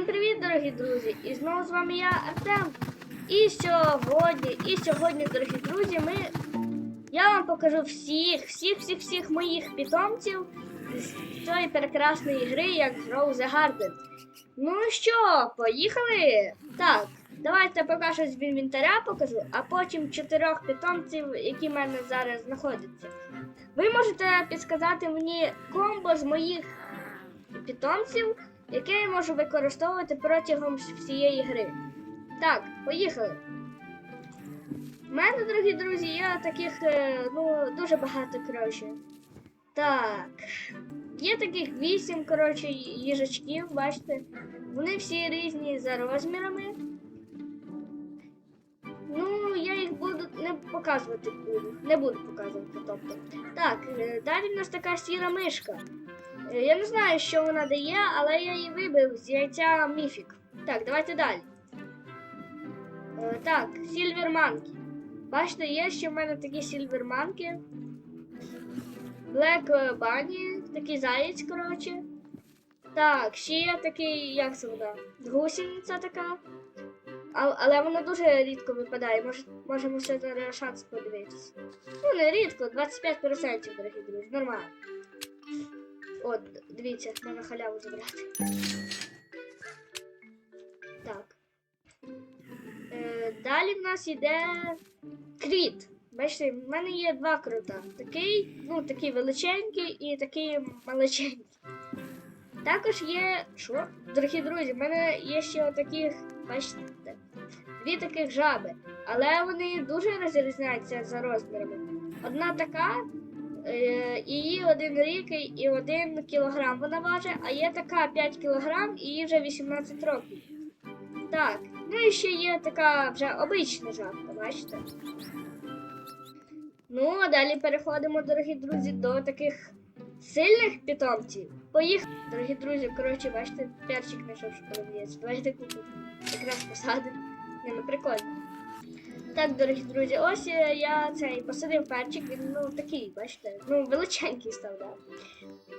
Всім привіт, дорогі друзі! І знову з вами я, Артем. І сьогодні, і сьогодні, дорогі друзі, ми. Я вам покажу всіх, всіх, всіх, всіх моїх питомців з цієї прекрасної гри, як Grow the Garden. Ну що, поїхали? Так, давайте поки що з інвентаря покажу, а потім чотирьох питомців, які в мене зараз знаходяться. Ви можете підсказати мені комбо з моїх питомців, яке я можу використовувати протягом всієї гри. Так, поїхали. У мене, дорогі друзі, є таких е, ну, дуже багато, коротше. Так. Є таких вісім, коротше, їжачків, бачите. Вони всі різні за розмірами. Ну, я їх буду не показувати буду. Не буду показувати, тобто. Так, е, далі в нас така сіра мишка. Е, Я не знаю, що вона дає, але я її вибив з яйця міфік. Так, давайте далі. Е, Так, сільверманки. Бачите, є ще в мене такі сільверманки. Блек Бані, такий заєць, коротше. Так, ще є такий, як це вона? Гусениця така. А, але вона дуже рідко випадає. Може, можемо все зараз шанс подивитися. Ну, не рідко, 25%, дорогі друзі, нормально. От, дивіться, можна халяву забрати. Так. Е, далі в нас йде кріт. Бачите, в мене є два крута. Такий, ну, такий величенький і такий малеченький. Також є. Що? Дорогі друзі, в мене є ще отаких, бачите, дві таких жаби. Але вони дуже розрізняються за розмірами. Одна така, її один рік і- один кілограм вона важить, а є така 5 кілограм і їй вже 18 років. Так, ну і ще є така вже обична жабка, бачите? Ну, а далі переходимо, дорогі друзі, до таких сильних питомців. Поїхали. Дорогі друзі, коротше, бачите, перчик знайшов, що продається. Давайте купимо. Якраз посадимо. Не, ну прикольно. Так, дорогі друзі, ось я цей посадив перчик, він ну такий, бачите, ну величенький став, да.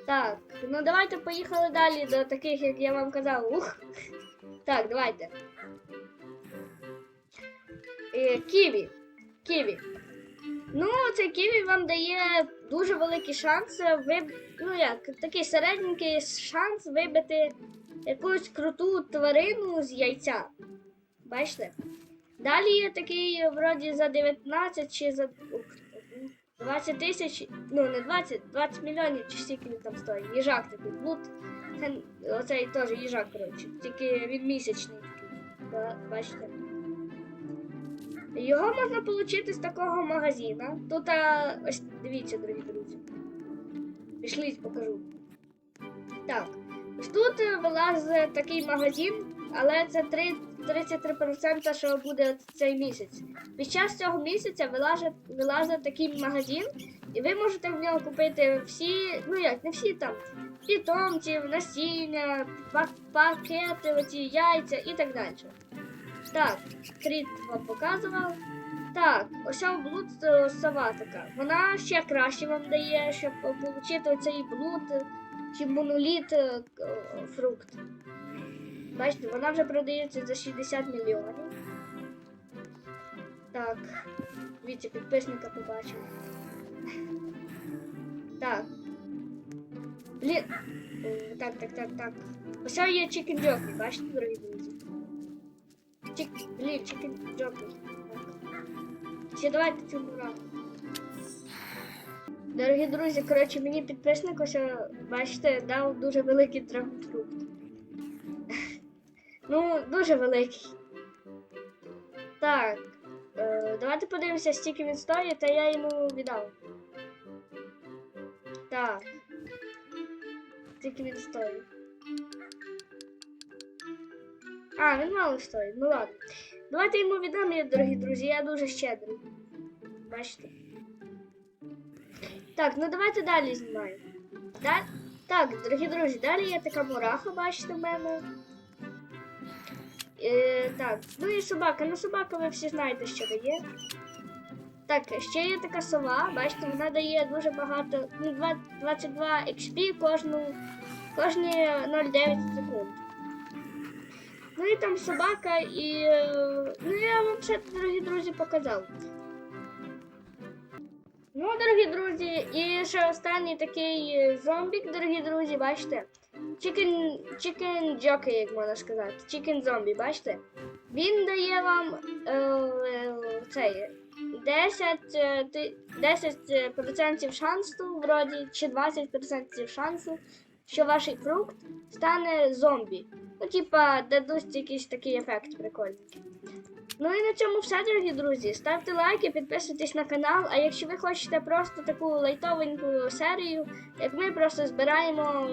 Так, ну давайте поїхали далі до таких, як я вам казав. Ух. Так, давайте. Е, ківі. Ківі. Ну, цей ківі вам дає дуже великий шанс виб... ну як, такий середненький шанс вибити якусь круту тварину з яйця. Бачите? Далі є такий, вроді, за 19 чи за 20 тисяч, ну не 20, 20 мільйонів чи скільки він там стоїть. Їжак такий, блуд. Це, оцей теж їжак, коротше. Тільки він місячний. Бачите? Його можна отримати з такого магазина. Тут а, ось дивіться, дорогі друзі. Пішли, покажу. Так, ось тут е, вилазить такий магазин, але це три- 33%, що буде цей місяць. Під час цього місяця вилазить, вилазить такий магазин, і ви можете в нього купити всі, ну як, не всі там, питомців, насіння, па- пакети, оці яйця і так далі. Так, кріт вам показував. Так, ось блуд е, сова така. Вона ще краще вам дає, щоб отримати оцей блуд чи моноліт е, фрукт. Бачите, вона вже продається за 60 мільйонів. Так, дивіться, підписника побачив. Так. Блін. Е, Так, так, так, так. Ось є Chicken Jockey, бачите, дорогі друзі? Чик... Блін, Jockey. Так. Ще давайте цю грати. Дорогі друзі, коротше, мені підписник ось, е, бачите, дав дуже великий драгонфрукт. Ну, дуже великий. Так. Е, давайте подивимося, скільки він стоїть, та я йому віддав. Так. Скільки він стоїть. А, він мало стоїть. Ну ладно. Давайте йому віддам, я, дорогі друзі, я дуже щедрий. Бачите? Так, ну давайте далі знімаємо. Да? Так, дорогі друзі, далі є така мураха, бачите в мене. Е, так, ну і собака. Ну собака ви всі знаєте, що дає. Так, ще є така сова, бачите, вона дає дуже багато, ну, 22 XP кожну, кожні 0,9 секунд. Ну і там собака, і. е, Ну я вам ще, дорогі друзі, показав. Ну, дорогі друзі, і ще останній такий е, зомбік, дорогі друзі, бачите? Chicken, chicken jockey, як можна сказати. Chicken зомбі, бачите? Він дає вам е, е, цей 10, е, ти- 10% шансу, вроді, чи 20% шансу, що ваш фрукт стане зомбі. Ну, типа, дадуть якийсь такий ефект прикольний. Ну і на цьому все, дорогі друзі. Ставте лайки, підписуйтесь на канал. А якщо ви хочете просто таку лайтовеньку серію, як ми просто збираємо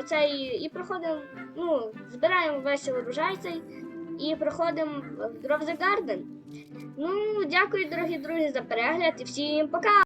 оцей і проходимо, ну, збираємо весь урожай цей і проходимо в Drop the Garden. Ну, дякую, дорогі друзі, за перегляд і всім пока!